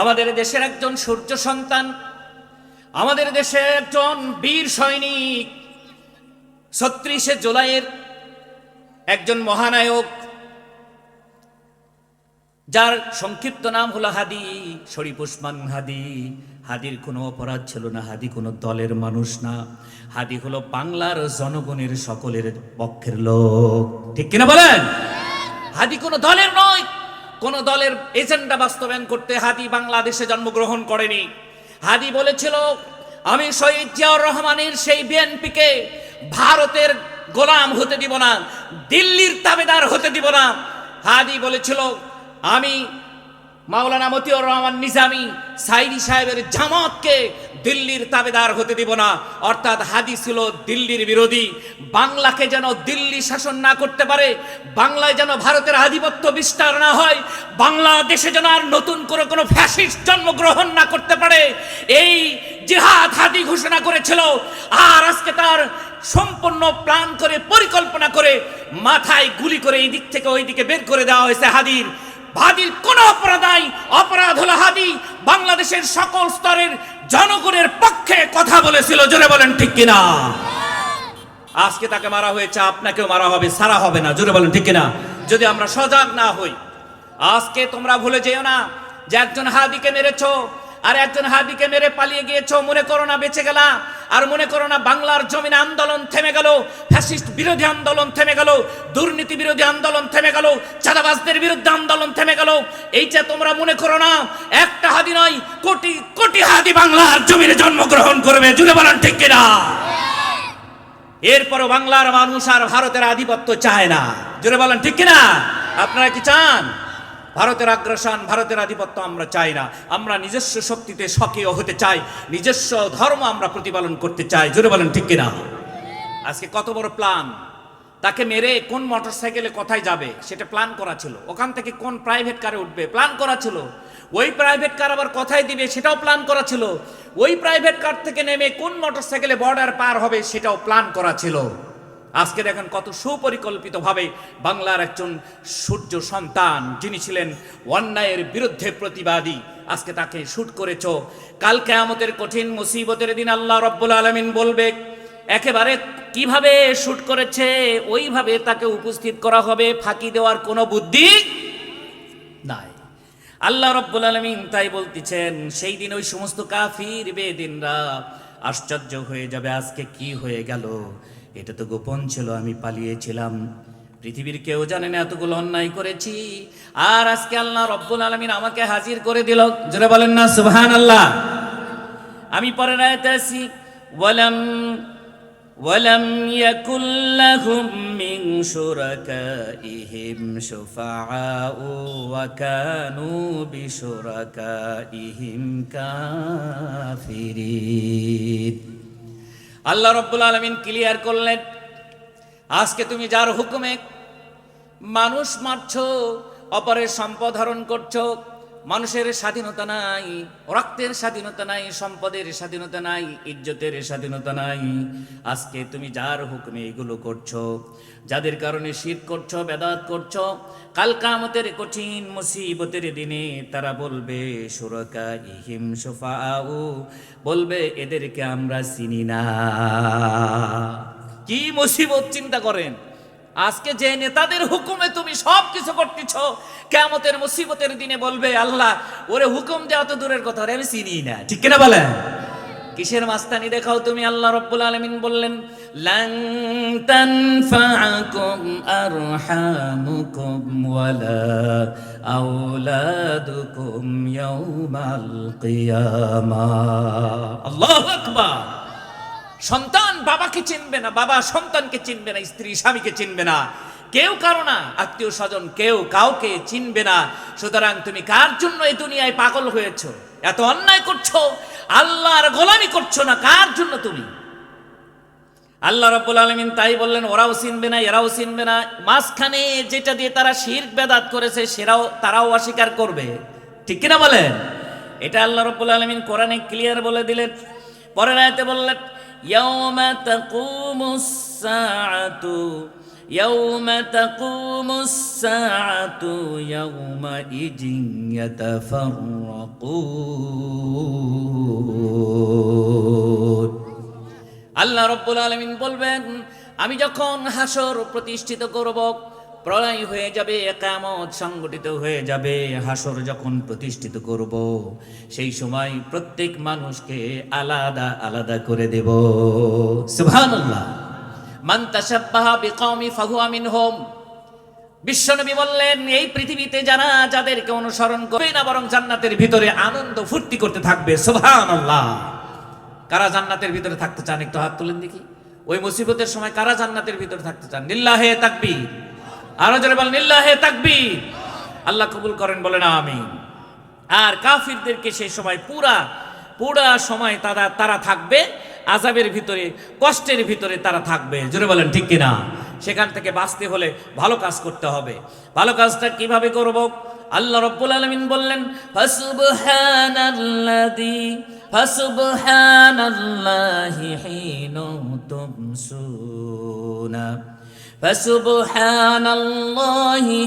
আমাদের দেশের একজন সূর্য সন্তান, আমাদের দেশে একজন বীর সৈনিক, ছত্রিশে জুলাইয়ের একজন মহানায়ক, যার সংক্ষিপ্ত নাম হলো হাদি, শরীফ উসমান হাদি। হাদির কোনো অপরাধ ছিল না, হাদি কোনো দলের মানুষ না। হাদি হলো বাংলার জনগণের সকলের পক্ষের লোক। ঠিক কিনা বলেন? হাদি কোনো দলের নয় কোন দলের এজেন্ডা বাস্তবায়ন করতে হাদি বাংলাদেশে জন্মগ্রহণ করেনি। হাদি বলেছিল, আমি শহীদ জিয়াউর রহমানের সেই বিএনপিকে ভারতের গোলাম হতে দিব না, দিল্লির তাবেদার হতে দিব না। হাদি বলেছিল, আমি মাওলানা মতিউর রহমান নিজামি সাইদি সাহেবের জামাতকে দিল্লির তাবেদার হতে দিব না। অর্থাৎ হাদি ছিল দিল্লির বিরোধী। বাংলাকে যেন দিল্লি শাসন না করতে পারে, বাংলায় যেন ভারতের আধিপত্য বিস্তার না হয়, বাংলাদেশে যেন আর নতুন করে কোনো ফ্যাসিস্ট জন্মগ্রহণ না করতে পারে, এই জিহাদ হাদি ঘোষণা করেছিল। আর আজকে তার সম্পূর্ণ প্ল্যান করে পরিকল্পনা করে মাথায় গুলি করে এই দিক থেকে ওই দিকে বের করে দেওয়া হয়েছে হাদির। হাদির কোন অপরাধ নাই। অপরাধ হলো হাদি। বাংলাদেশের সকল স্তরের জনগণের পক্ষে কথা বলেছিল। জোরে বলেন, ঠিক কিনা? আজকে তাকে মারা হয়েছে, আপনাকেও মারা হবে, সারা হবে না। জোরে বলেন, ঠিক কিনা? যদি আমরা সজাগ না হই, আজকে তোমরা ভুলে যেও না যে একজন হাদিকে মেরেছো, আর একজন হাদিকে মেরে পালিয়ে গিয়েছো। মনে করো না, বেঁচে গেলা আর মনে করো না, বাংলার জমিনে আন্দোলন থেমে গেল, ফ্যাসিস্ট বিরোধী আন্দোলন থেমে গেল, দুর্নীতি বিরোধী আন্দোলন থেমে গেল, চাঁদাবাজদের বিরুদ্ধে আন্দোলন থেমে গেল। এইটা তোমরা মনে করো না, একটা হাদি নয়, কোটি কোটি হাদি বাংলার জমিনে জন্মগ্রহণ করবে, জুড়ে বলেন ঠিক কিনা? এরপরও বাংলার মানুষ আর ভারতের আধিপত্য চায় না। জোরে বলেন ঠিক কিনা? আপনারা কি চান? ভারতের আগ্রাসন, ভারতের আধিপত্য আমরা চাই না। আমরা নিজস্ব শক্তিতে সক্রিয় হতে চাই। নিজস্ব ধর্ম আমরা প্রতিপালন করতে চাই। জোরে বলেন, ঠিক কিনা? আজকে কত বড় প্ল্যান তাকে মেরে কোন মোটরসাইকেলে কোথায় যাবে? সেটা প্ল্যান করা ছিল। ওখান থেকে কোন প্রাইভেট কারে উঠবে? প্ল্যান করা ছিল। ওই প্রাইভেট কার আবার কোথায় দিবে? সেটাও প্ল্যান করা ছিল। ওই প্রাইভেট কার থেকে নেমে কোন মোটরসাইকেলে বর্ডার পার হবে? সেটাও প্ল্যান করা ছিল। আজকে দেখেন কত সুপরিকল্পিতভাবে বাংলার একজন সূর্য সন্তান, যিনি ছিলেন অন্যায়ের বিরুদ্ধে প্রতিবাদী। আজকে তাকে শুট করেছ। কাল কেয়ামতের কঠিন মুসিবতের দিন আল্লাহ রব্বুল আলমিন বলবে, একেবারে কীভাবে শুট করেছে? ওইভাবে তাকে উপস্থিত করা হবে, ফাঁকি দেওয়ার কোনো বুদ্ধি নাই। আল্লাহ রব্বুল আলমিন তাই বলতেছেন, সেই দিন ওই সমস্ত কাফির বেদিনরা আশ্চর্য হয়ে যাবে, আজকে কি হয়ে গেল? এটা তো গোপন ছিল, আমি পালিয়েছিলাম। পৃথিবীর কেউ জানে না এতগুলো অন্যায় করেছি। আর আজকে আল্লাহ রব্বুল আলমিন আমাকে হাজির করে দিল। জোরে বলেন না সুহান আল্লাহ আমি পরে রায়তে আসি ওয়ালাম ওয়ালাম ইয়াকুল্লাহুম মিন শুরাকাইহিম শুফাআউ ওয়া কানু বিশুরাকাইহিম কাফিরিন। আল্লাহ রব্বুল আলমিন ক্লিয়ার করলেন, আজকে তুমি যার হুকুমে মানুষ মারছ, অপরের সম্পদ হরণ করছ মানুষের স্বাধীনতা নাই, রক্তের স্বাধীনতা নাই, সম্পদের স্বাধীনতা নাই, ইজ্জতের স্বাধীনতা নাই। আজকে তুমি যার হুকুমে এগুলো করছ, যাদের কারণে শীত করছ, বেদাত করছ, কাল কামতের কঠিন মুসিবতের দিনে তারা বলবে সুরকা ইহিম সোফাউ বলবে, এদেরকে আমরা চিনি না। কি মুসিবত, চিন্তা করেন। আজকে যে নেতাদের হুকুমে তুমি সব কিছু করতেছ কেমতের মুসিবতের দিনে বলবে, আল্লাহ, ওরে হুকুম দেওয়া তো দূরের কথা ওরে আমি চিনি না। ঠিক কিনা বলেন? কিসের মাস্তানি দেখাও তুমি? আল্লাহ রব্বুল আলমিন বললেন লাং ওয়ালা আকবার। সন্তান বাবাকে চিনবে না, বাবা সন্তানকে চিনবে না, স্ত্রী স্বামীকে চিনবে না। কেউ কারও না, আত্মীয় স্বজন কেউ কাউকে চিনবে না। সুতরাং তুমি কার জন্য এই দুনিয়ায় পাগল হয়েছ? এত অন্যায় করছ? আল্লাহর গোলামি করছ না? কার জন্য তুমি? আল্লাহ রব্বুল আলমিন তাই বললেন, ওরাও চিনবে না, এরাও চিনবে না। মাঝখানে যেটা দিয়ে তারা শির বেদাত করেছে, সেরাও, তারাও অস্বীকার করবে। ঠিক কিনা বলেন? এটা আল্লাহ রব্বুল আলমিন কোরআনে ক্লিয়ার বলে দিলেন পরের আয়তে বললেন يوم تقوم الساعة يوم تقوم الساعة يومئذ يتفرقون আল্লাহ রব্বুল আলমিন বলবেন আমি যখন হাসর প্রতিষ্ঠিত করব প্রলয় হয়ে যাবে, একামত সংগঠিত হয়ে যাবে, হাসর যখন প্রতিষ্ঠিত করব, সেই সময় প্রত্যেক মানুষকে আলাদা আলাদা করে দেব। সুবহানাল্লাহ। মান বললেন, এই পৃথিবীতে যারা যাদেরকে অনুসরণ না, বরং জান্নাতের ভিতরে আনন্দ করতে থাকবে কারা জান্নাতের ভিতরে থাকতে চান, একটু হাত তুলেন দেখি। ওই মুসিবতের সময় কারা জান্নাতের ভিতরে থাকতে চান? নিল্লাহে তাকবীর। আরও জোরে বলেন নিল্লাহে তাকবীর। আল্লাহ কবুল করেন, বলেন, আমিন। আর কাফিরদেরকে সেই সময় পুরা পুরা সময় তারা তারা থাকবে আজাবের ভিতরে, কষ্টের ভিতরে তারা থাকবে। জোরে বলেন, ঠিক কিনা? সেখান থেকে বাঁচতে হলে ভালো কাজ করতে হবে। ভালো কাজটা কীভাবে করব? আল্লাহ রব্বুল আলমিন বললেন, ফাসুবহানাল্লাযী, ফাসুবহানাল্লাহি হিনা তুমসুনা ফাসুবহানাল্লাহি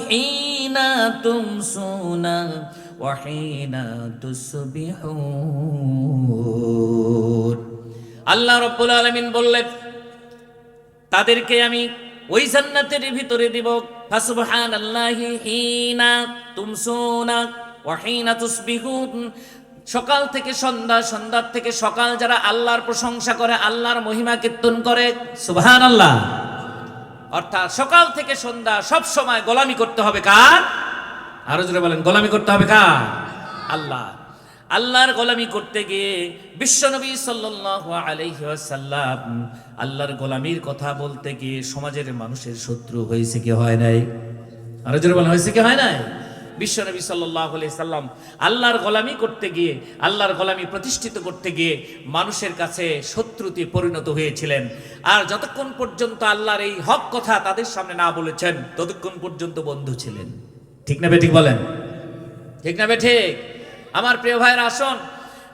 হিনা তুমসুনা وحين تصبحون আল্লাহ রব্বুল আলামিন বললেন তাদেরকে আমি ওই জান্নাতের ভিতরে দিব ফাসুবহানাল্লাহি হিনা তুমসুনা ওয়া হিনা তুসবিহুন সকাল থেকে সন্ধ্যা সন্ধ্যার থেকে সকাল যারা আল্লাহর প্রশংসা করে আল্লাহর মহিমা কীর্তন করে সুবহানাল্লাহ অর্থাৎ সকাল থেকে সন্ধ্যা সব সময় গোলামি করতে হবে কার? আরও জোরে বলেন, গোলামি করতে হবে কার? আল্লাহ। আল্লাহর গোলামি করতে গিয়ে বিশ্বনবী সাল্লাল্লাহু আলাইহি ওয়াসাল্লাম আল্লাহর গোলামির কথা বলতে গিয়ে সমাজের মানুষের শত্রু হয়েছে কি হয় নাই? আরও জোরে বলেন, হয়েছে কি হয় নাই? বিশ্বনবী আলাইহি সাল্লাম আল্লাহর গোলামি করতে গিয়ে, আল্লাহর গোলামি প্রতিষ্ঠিত করতে গিয়ে মানুষের কাছে শত্রুতে পরিণত হয়েছিলেন। আর যতক্ষণ পর্যন্ত আল্লাহর এই হক কথা তাদের সামনে না বলেছেন, ততক্ষণ পর্যন্ত বন্ধু ছিলেন। ঠিক না বেঠিক বলেন? ঠিক না বেঠিক? আমার প্রিয় ভাইয়ের, আসন।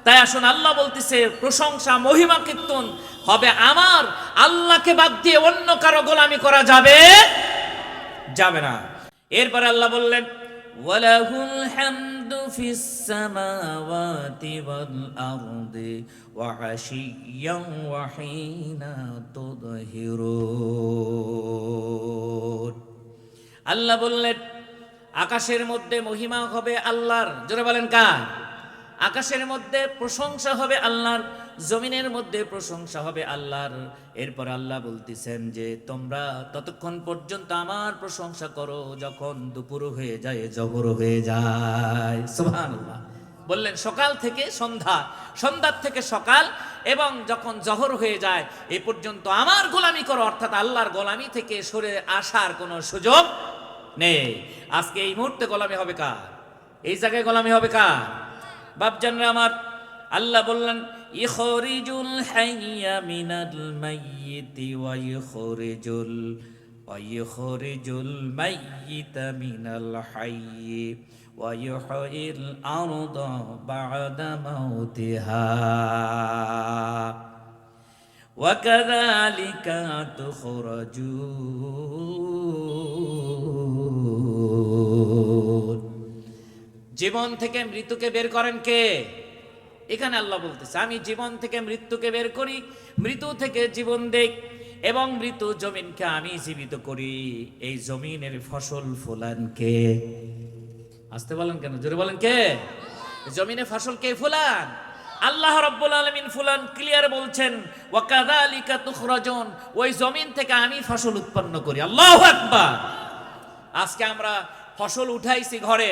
তাই আসুন, আল্লাহ বলতেছে, প্রশংসা, মহিমা, কীর্তন হবে আমার। আল্লাহকে বাদ দিয়ে অন্য কারও গোলামি করা যাবে যাবে না। এরপরে আল্লাহ বললেন وله الحمد في السماوات والأرض وعشيا وحين تظهرون আল্লাহ বললেন আকাশের মধ্যে মহিমা হবে আল্লাহর জোরে বলেন কার আকাশের মধ্যে প্রশংসা হবে আল্লাহর জমিনের মধ্যে প্রশংসা হবে আল্লাহর। এরপর আল্লাহ বলতেছেন যে, তোমরা ততক্ষণ পর্যন্ত আমার প্রশংসা করো যখন দুপুর হয়ে যায়, জহর হয়ে যায়। সুবহানাল্লাহ। বললেন, সকাল থেকে সন্ধ্যা, সন্ধ্যার থেকে সকাল এবং যখন জহর হয়ে যায়, এ পর্যন্ত আমার গোলামি করো। অর্থাৎ আল্লাহর গোলামি থেকে সরে আসার কোনো সুযোগ নেই। আজকে এই মুহূর্তে গোলামি হবে কার? এই জায়গায় গোলামি হবে কার? বাপজানরা আমার, আল্লাহ বললেন ইখরিজুল হাইয়া মিনাল মাইয়িতি ওয়া ইখরিজুল ওয়া ইখরিজুল মাইয়িতা মিনাল হাইয়ি ওয়া ইউহয়িল আরদা বা'দা মাউতিহা وكذلك تخرجون জীবন থেকে মৃত্যুকে বের করেন কে এখানে আল্লাহ বলতেছে, আমি জীবন থেকে মৃত্যুকে বের করি, মৃত্যু থেকে জীবন দেই এবং মৃত জমিনকে আমি জীবিত করি, এই জমিনের ফসল ফোলান কে আসতে বলেন কেন? জোরে বলেন কে? জমিনে ফসল কে ফুলান? আল্লাহ রব্বুল আলমিন ফুলান, ক্লিয়ার বলছেন ওয়াকাদালিকা তুখরাজন ওই জমিন থেকে আমি ফসল উৎপন্ন করি। আল্লাহ আজকে আমরা ফসল উঠাইছি ঘরে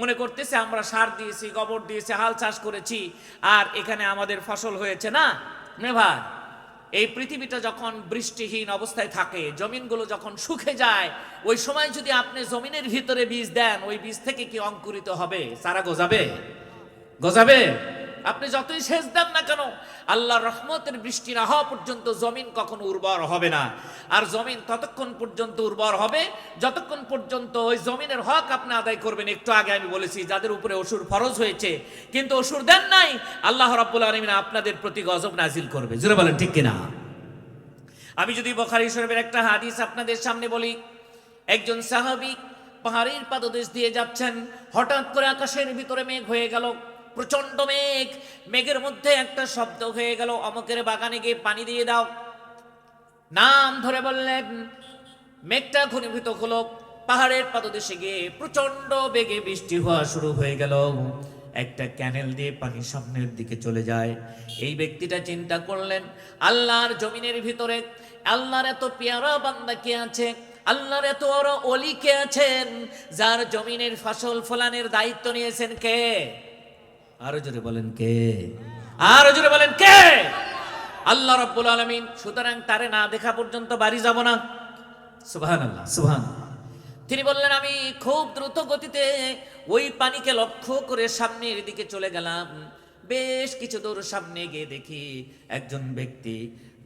মনে করতেছে আমরা সার দিয়েছি, গোবর দিয়েছি, হাল চাষ করেছি, আর এখানে আমাদের ফসল হয়েছে না? নেভার, এই পৃথিবীটা যখন বৃষ্টিহীন অবস্থায় থাকে, জমিনগুলো যখন শুকে যায়, ওই সময় যদি আপনি জমিনের ভিতরে বীজ দেন, ওই বীজ থেকে কি অঙ্কুরিত হবে? সারা গজাবে? গজাবে? আপনি যতই সেচ দেন না কেন আল্লাহর রহমতের বৃষ্টি না হওয়া পর্যন্ত জমিন কখনো উর্বর হবে না। আর জমিন ততক্ষণ পর্যন্ত উর্বর হবে, যতক্ষণ পর্যন্ত ওই জমিনের হক আপনি আদায় করবেন, একটু আগে আমি বলেছি, যাদের উপরে অসুর ফরজ হয়েছে, কিন্তু অসুর দেন নাই, আল্লাহ রাব্বুল আলামিন আপনাদের প্রতি গজব নাজিল করবে। জুড়ে বলেন, ঠিক কিনা? আমি যদি বখারি শরীফের একটা হাদিস আপনাদের সামনে বলি, একজন সাহাবি পাহাড়ের পাদদেশ দিয়ে যাচ্ছেন, হঠাৎ করে আকাশের ভিতরে মেঘ হয়ে গেল। প্রচণ্ড মেঘ। মেঘের মধ্যে একটা শব্দ হয়ে গেল, অমকের বাগানে গিয়ে পানি দিয়ে দাও। নাম ধরে বললেন, মেঘটা ঘনীভূত হলো, পাহাড়ের পাদদেশে গিয়ে প্রচণ্ড বেগে বৃষ্টি হওয়া শুরু হয়ে গেল। একটা ক্যানেল দিয়ে পানি সামনের দিকে চলে যায়। এই ব্যক্তিটা চিন্তা করলেন, আল্লাহর জমিনের ভিতরে, আল্লাহর এত পেয়ারা বান্দা কে আছে? আল্লাহর এত বড় অলি কে আছেন? যার জমিনের ফসল ফলানের দায়িত্ব নিয়েছেন কে? আরও জোরে বলেন কে? আরও জোরে বলেন কে? আল্লাহ রব্বুল আলমিন, সুতরাং তারে না দেখা পর্যন্ত বাড়ি যাব না। সুবহান আল্লাহ সুবহান। তিনি বললেন, আমি খুব দ্রুত গতিতে ওই পানিকে লক্ষ্য করে সামনের দিকে চলে গেলাম। বেশ কিছু দূর সামনে গিয়ে দেখি একজন ব্যক্তি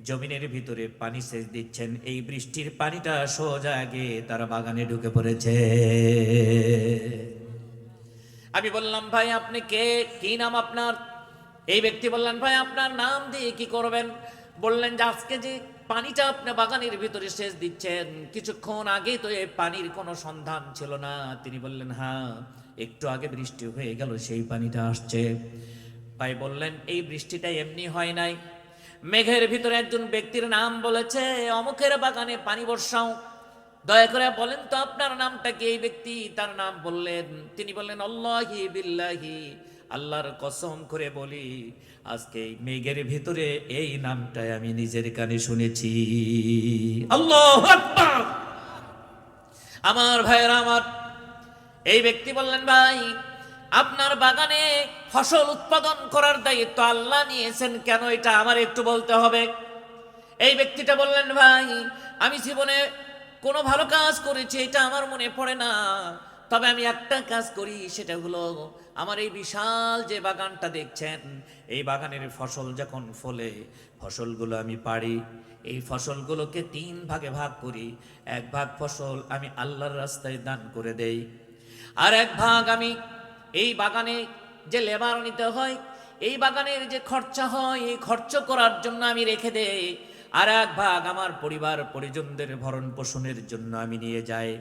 জমিনের ভিতরে পানি সেচ দিচ্ছেন। এই বৃষ্টির পানিটা সোজা গিয়ে তার বাগানে ঢুকে পড়েছে। আমি বললাম, ভাই, আপনি কে? কি নাম আপনার? এই ব্যক্তি বললেন, ভাই, আপনার নাম দিয়ে কি করবেন? বললেন যে, আজকে যে পানিটা আপনি বাগানের ভিতরে সেচ দিচ্ছেন, কিছুক্ষণ আগে তো এই পানির কোনো সন্ধান ছিল না। তিনি বললেন হ্যাঁ একটু আগে বৃষ্টি হয়ে গেল, সেই পানিটা আসছে। ভাই বললেন, এই বৃষ্টিটা এমনি হয় নাই। মেঘের ভিতরে একজন ব্যক্তির নাম বলেছে, অমুকের বাগানে পানি বর্ষাও দয়া করে বলেন তো আপনার নামটা কি? এই ব্যক্তি তার নাম বললেন। তিনি বললেন, আল্লাহি বিল্লাহি। আল্লাহর কসম করে বলি, আজকে এই মেঘের ভিতরে এই নামটাই আমি নিজের কানে শুনেছি। আল্লাহ আমার ভাইয়ের, আমার এই ব্যক্তি বললেন, ভাই, আপনার বাগানে ফসল উৎপাদন করার দায়িত্ব আল্লাহ নিয়েছেন, কেন এটা আমার একটু বলতে হবে? এই ব্যক্তিটা বললেন, ভাই, আমি জীবনে কোনো ভালো কাজ করেছি, এটা আমার মনে পড়ে না। তবে আমি একটা কাজ করি, সেটা হলো আমার এই বিশাল যে বাগানটা দেখছেন, এই বাগানের ফসল যখন ফলে, ফসলগুলো আমি পারি এই ফসলগুলোকে তিন ভাগে ভাগ করি। এক ভাগ ফসল আমি আল্লাহর রাস্তায় দান করে দেই, আর এক ভাগ আমি এই বাগানে যে লেবার নিতে হয়, এই বাগানের যে খরচা হয়, এই খরচ করার জন্য আমি রেখে দেই। আর এক ভাগ আমার পরিবার পরিজনদের ভরণ পোষণের জন্য আমি নিয়ে যাই।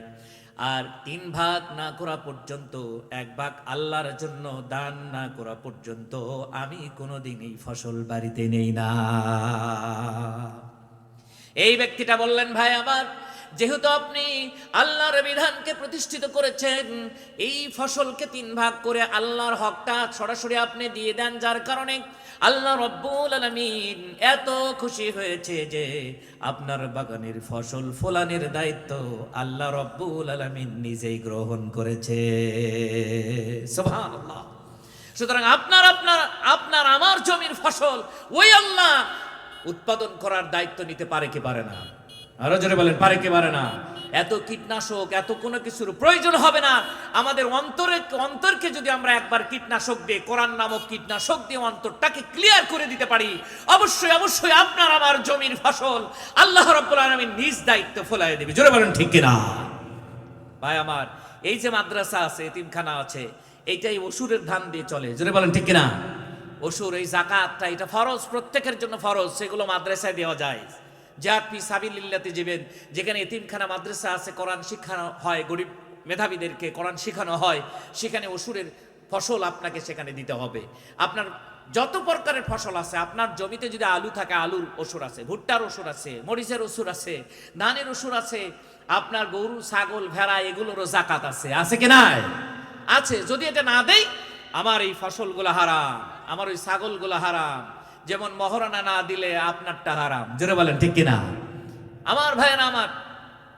আর তিন ভাগ না করা পর্যন্ত, এক ভাগ আল্লাহর জন্য দান না করা পর্যন্ত আমি কোনোদিনই ফসল বাড়িতে নেই না। এই ব্যক্তিটা বললেন, ভাই, আমার যেহেতু আপনি আল্লাহর বিধানকে প্রতিষ্ঠিত করেছেন, এই ফসলকে তিন ভাগ করে আল্লাহর হকটা সরাসরি আপনি দিয়ে দেন, যার কারণে আল্লাহ রব্বুল আলমিন এত খুশি হয়েছে যে আপনার বাগানের ফসল ফলানের দায়িত্ব আল্লাহ রব্বুল আলমিন নিজেই গ্রহণ করেছে। সুতরাং আপনার আপনার আপনার আমার জমির ফসল, ওই আল্লাহ উৎপাদন করার দায়িত্ব নিতে পারে কি পারে না? আরও জোরে বলেন, পারে কি পারে না? এত কীটনাশক, এত কোনো কিছুর প্রয়োজন হবে না। আমাদের অন্তরে, অন্তরকে যদি আমরা একবার কীটনাশক দিয়ে, কোরআন নামক কীটনাশক দিয়ে অন্তরটাকে ক্লিয়ার করে দিতে পারি, অবশ্যই অবশ্যই আপনার আমার জমির ফসল আল্লাহ রব্বুল আলামিন নিজ দায়িত্ব ফলাই দেবে। জোরে বলেন, ঠিক কিনা? ভাই আমার, এই যে মাদ্রাসা আছে, এতিমখানা আছে, এইটাই অসুরের ধান দিয়ে চলে। জোরে বলেন, ঠিক কিনা? অসুর, এই জাকাতটা, এটা ফরজ, প্রত্যেকের জন্য ফরজ, সেগুলো মাদ্রাসায় দেওয়া যায়। জাত পি সাবিল্লাতে যাবেন যেখানে এতিমখানা, মাদ্রাসা আছে, কোরআন শিক্ষানো হয়, গরিব মেধাবীদেরকে কোরআন শেখানো হয়, সেখানে অসুরের ফসল আপনাকে সেখানে দিতে হবে। আপনার যত প্রকারের ফসল আছে, আপনার জমিতে যদি আলু থাকে, আলুর ওষুর আছে, ভুট্টার ওষুর আছে, মরিচের ওষুর আছে, ধানের ওষুর আছে, আপনার গরু, ছাগল, ভেড়া, এগুলোরও জাকাত আছে। আছে কি নাই? আছে। যদি এটা না দেই, আমার এই ফসলগুলো হারাম, আমার ওই ছাগলগুলো হারাম। যেমন মহরানা না দিলে আপনারটা হারাম। জোরে বলেন, ঠিক কিনা? আমার ভাইয়ের আমার।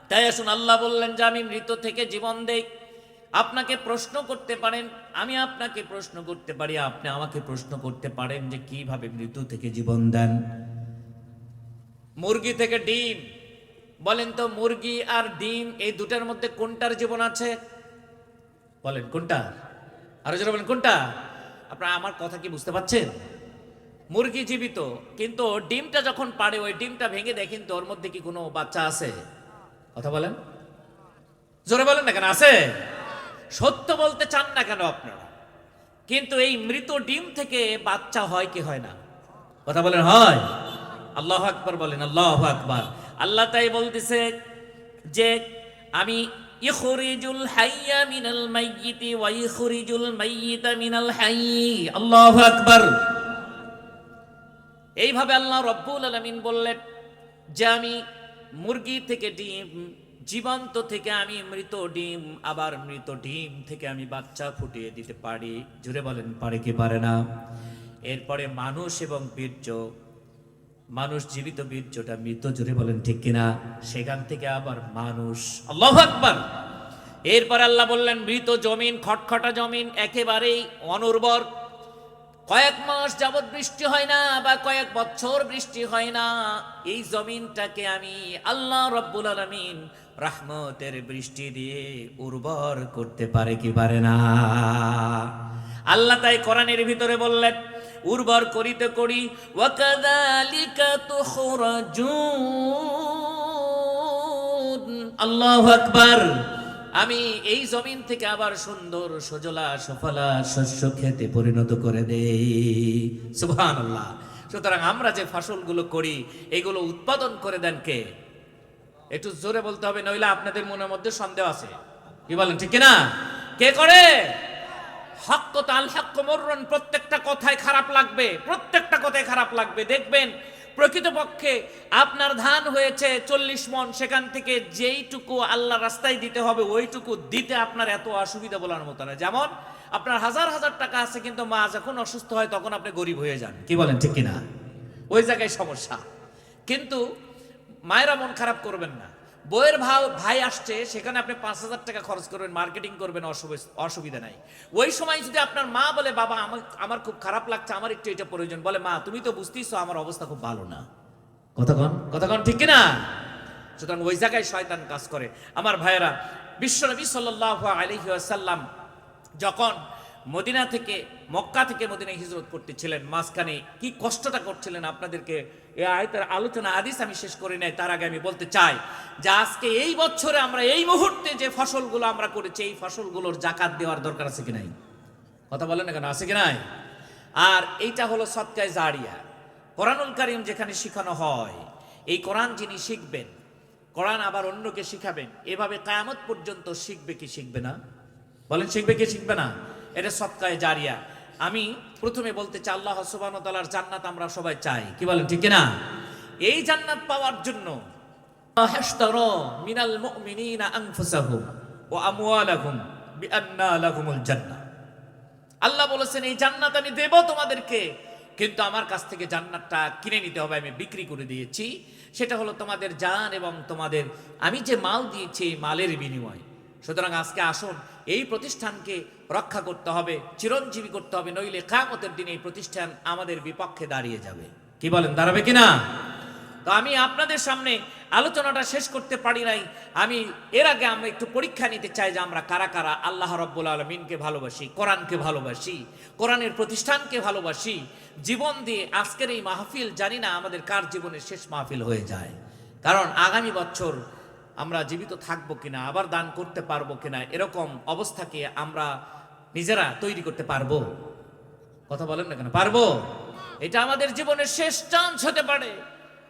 তাই আসুন, আল্লাহ বললেন যে আমি মৃত থেকে জীবন দেই। আপনাকে প্রশ্ন করতে পারেন, আমি আপনাকে প্রশ্ন করতে পারি, আপনি আমাকে প্রশ্ন করতে পারেন যে কীভাবে মৃত্যু থেকে জীবন দেন। মুরগি থেকে ডিম। বলেন তো, মুরগি আর ডিম, এই দুটার মধ্যে কোনটার জীবন আছে? বলেন কোনটা আরও যারা বলেন, কোনটা? আপনারা আমার কথা কি বুঝতে পারছেন? মুরগি জীবিত, কিন্তু ডিমটা যখন পারে ওই ডিমটা ভেঙে দেখেন তো ওর মধ্যে কি কোনো বাচ্চা আছে? কথা বলেন। জোরে বলেন না কেন? আছে? সত্য বলতে চান না কেন আপনারা? কিন্তু এই মৃত ডিম থেকে বাচ্চা হয় কি হয় না? কথা বলেন, হয়। আল্লাহ আকবর বলেন, আল্লাহ আকবর। আল্লাহ তাই বলতেছে যে, আমি, ইখরিজুল হাইয়া মিনাল মাইয়িতি ওয়া ইখরিজুল মাইয়িতা মিনাল হাইয়্যি আল্লাহু আকবার। এইভাবে আল্লাহ রব্বুল আলামিন বললেন যে আমি মুরগি থেকে ডিম, জীবন্ত থেকে আমি মৃত ডিম, আবার মৃত ডিম থেকে আমি বাচ্চা ফুটিয়ে দিতে পারি। জুড়ে বলেন, পারে কি পারে না? এরপরে মানুষ এবং বীর্য, মানুষ জীবিত বীর্যটা মৃত জুড়ে বলেন ঠিক কিনা? সেখান থেকে আবার মানুষ, আল্লাহ আকবার। এরপর আল্লাহ বললেন, মৃত জমিন, খটখটা জমিন একেবারেই অনুর্বর কয়েক মাস যাবৎ বৃষ্টি হয় না বা কয়েক বছর বৃষ্টি হয় না, এই জমিনটাকে আমি আল্লাহ রব্বুল আলমিন রহমতের বৃষ্টি দিয়ে উর্বর করতে পারে কি পারে না? আল্লাহ তাই কোরআনের ভিতরে বললেন, উর্বর করিতে করি ওয়াকাদালিকা তুখরাজুন। আল্লাহু আকবার। আমি এই জমিন থেকে আবার সুন্দর সজলা সফলা শস্য খেতে পরিণত করে দেই। সুতরাং আমরা যে ফসলগুলো করি, এগুলো উৎপাদন করে দেন কে? একটু জোরে বলতে হবে, নইলে আপনাদের মনের মধ্যে সন্দেহ আছে। কি বলেন, ঠিক না কে করে? হক তাল হক মরণ, প্রত্যেকটা কথায় খারাপ লাগবে, প্রত্যেকটা কথায় খারাপ লাগবে। দেখবেন প্রকৃতপক্ষে আপনার ধান হয়েছে চল্লিশ মন, সেখান থেকে যেইটুকু আল্লাহ রাস্তায় দিতে হবে, ওইটুকু দিতে আপনার এত অসুবিধা বলার মতো না। যেমন, আপনার হাজার হাজার টাকা আছে, কিন্তু মা যখন অসুস্থ হয়, তখন আপনি গরিব হয়ে যান। কি বলেন, ঠিক কিনা? ওই জায়গায় সমস্যা। কিন্তু মায়েরা মন খারাপ করবেন না। বইয়ের ভাই ভাই আসছে, সেখানে আপনি পাঁচ হাজার টাকা খরচ করবেন মার্কেটিং করবেন, অসুবিধা নাই। ওই সময় যদি আপনার মা বলে, বাবা, আমার আমার খুব খারাপ লাগছে, আমার একটু এটা প্রয়োজন। বলে, মা, তুমি তো বুঝতেইছো, আমার অবস্থা খুব ভালো না। কতক্ষণ কতক্ষণ ঠিক না সুতরাং ওই জায়গায় শয়তান কাজ করে। আমার ভাইয়েরা, বিশ্বনবী সাল্লাহ আলহিহাসাল্লাম যখন মদিনা থেকে, মক্কা থেকে মদিনায় হিজরত করতেছিলেন। মাঝখানে কি কষ্টটা করছিলেন আপনাদেরকে? এই আয়তের আলোচনা আদিস আমি শেষ করি নাই, তার আগে আমি বলতে চাই যে আজকে এই বছরে আমরা এই মুহূর্তে যে ফসলগুলো আমরা করেছি, এই ফসলগুলোর জাকাত দেওয়ার দরকার আছে কি নাই? কথা বলেন না কেন, আছে কি নাই? আর এইটা হলো সৎকায় জারিয়া। কোরআনুল কারিম যেখানে শেখানো হয়, এই কোরআন যিনি শিখবেন, কোরআন আবার অন্যকে শিখাবেন, এভাবে কায়ামত পর্যন্ত শিখবে কি শিখবে না? বলেন, শিখবে কি শিখবে না? এটা সৎকায় জারিয়া। আমি প্রথমে বলতে চাই, আল্লাহ তাআলার জান্নাত আমরা সবাই চাই। কি বলেন, ঠিক না এই জান্নাত পাওয়ার জন্য মিনাল আল্লাহ বলেছেন, এই জান্নাত আমি দেব তোমাদেরকে, কিন্তু আমার কাছ থেকে জান্নাতটা কিনে নিতে হবে, আমি বিক্রি করে দিয়েছি। সেটা হলো তোমাদের জান এবং তোমাদের, আমি যে মাল দিয়েছি এই মালের বিনিময়। সুতরাং আজকে আসুন, এই প্রতিষ্ঠানকে রক্ষা করতে হবে, চিরঞ্জীবী করতে হবে, নইলে কামতের দিনে এই প্রতিষ্ঠান আমাদের বিপক্ষে দাঁড়িয়ে যাবে। কি বলেন, দাঁড়াবে কিনা? তো আমি আপনাদের সামনে আলোচনাটা শেষ করতে পারি নাই। আমি এর আগে আমরা একটু পরীক্ষা নিতে চাই যে আমরা কারা কারা আল্লাহ রব্বুল আলমিনকে ভালোবাসি, কোরআনকে ভালোবাসি, কোরআনের প্রতিষ্ঠানকে ভালোবাসি। জীবন দিয়ে আজকের এই মাহফিল জানি না আমাদের কার জীবনের শেষ মাহফিল হয়ে যায়। কারণ আগামী বছর আমরা জীবিত থাকব কিনা, আবার দান করতে পারব কিনা, এরকম অবস্থাকে আমরা নিজেরা তৈরি করতে পারব। কথা বলেন না কেন? পারব। এটা আমাদের জীবনের শেষ চান্স হতে পারে।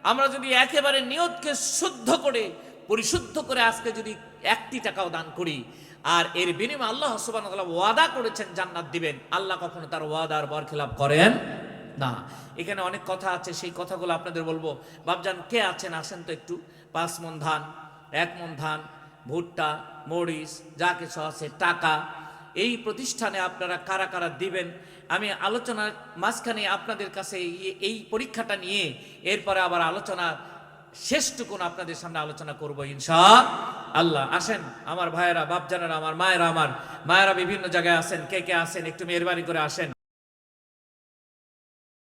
আমরা যদি একেবারে নিয়তকে শুদ্ধ করে, পরিশুদ্ধ করে আজকে যদি একটি টাকাও দান করি, আর এর বিনিময়ে আল্লাহ সুবান ওয়াদা করেছেন জান্নাত দিবেন, আল্লাহ কখনো তার ওয়াদার বরখিলাপ করেন না। এখানে অনেক কথা আছে, সেই কথাগুলো আপনাদের বলব। বাবজান কে আছেন? আসেন তো একটু। পাঁচ মন ধান। এক মন ধান, ভুট্টা, মরিচ, যা কিছু আছে, টাকা। এই প্রতিষ্ঠানে আপনারা কারা কারা দিবেন? আমি আলোচনার মাঝখানে আপনাদের কাছে এই- পরীক্ষাটা নিয়ে এরপরে আবার আলোচনা শেষটুকুন আপনাদের সামনে আলোচনা করব ইনশা আল্লাহ, আসেন। আমার ভাইয়েরা, বাপজানেরা, আমার মায়েরা আমার মায়েরা বিভিন্ন জায়গায় আসেন কে কে আসেন একটু মেহরবানি করে আসেন।